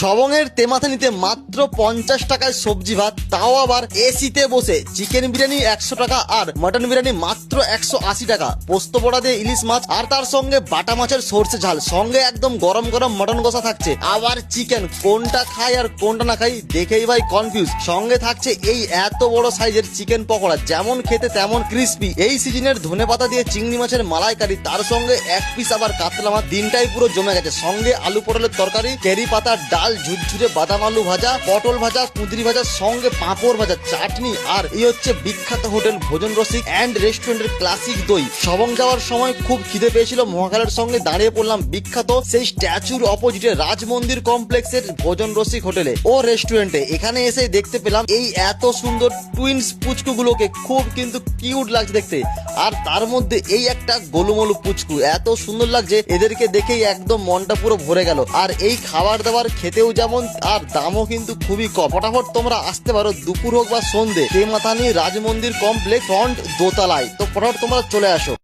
সবংয়ের তেমাথা নিতে মাত্র পঞ্চাশ টাকায় সবজি ভাত, তাও আবার এসিতে বসে। চিকেন বিরিয়ানি একশো টাকা আর মটন বিরিয়ানি মাত্র একশো আশি টাকা। পোস্ত বড়া দিয়ে ইলিশ মাছ আর তার সঙ্গে বাটা মাছের সর্ষে ঝাল, সঙ্গে একদম গরম গরম মটন কষা থাকছে। আবার চিকেন, কোনটা খাই আর কোনটা না খাই দেখেই ভাই কনফিউজ সঙ্গে থাকছে এই এত বড় সাইজের চিকেন পকোড়া, যেমন খেতে তেমন ক্রিস্পি এই সিজনের ধনে পাতা দিয়ে চিংড়ি মাছের মালাইকারি, তার সঙ্গে এক পিস আবার কাতলা মাছ, দিনটাই পুরো জমে গেছে। সঙ্গে আলু পটলের তরকারি, কেরি পাতার ডাল ঝুরঝুরে বাদাম আলু ভাজা, পটল ভাজা, কুঁদরি ভাজা, সঙ্গে পাঁপড় ভাজা, চাটনি, আর এই হচ্ছে বিখ্যাত হোটেল ভোজন রসিক অ্যান্ড রেস্টুরেন্টের ক্লাসিক দই। সবং যাওয়ার সময় খুব খিদে পেয়েছিল, মহাকালের সঙ্গে দাঁড়িয়ে পড়লাম বিখ্যাত সেই স্ট্যাচুর অপোজিটে রাজ মন্দির কমপ্লেক্সের ভোজন রসিক হোটেলে ও রেস্টুরেন্টে এখানে এসে দেখতে পেলাম এই এত সুন্দর টুইন্স পুচকুগুলোকে, খুব কিন্তু কিউট লাগছে দেখতে। আর তার মধ্যে এই একটা গোলুমলু পুচকু, এত সুন্দর লাগছে, এদেরকে দেখেই একদম মনটা পুরো ভরে গেল। আর এই খাবার দাবার খেতেও যেমন, আর দামও কিন্তু খুবই কম। ফটাফট তোমরা আসতে পারো দুপুর হোক বা সন্ধে। সেই মাথানি রাজমন্দির কমপ্লেক্স ফ্রন্ট দোতলায়। তো ফটাফট তোমরা চলে আসো।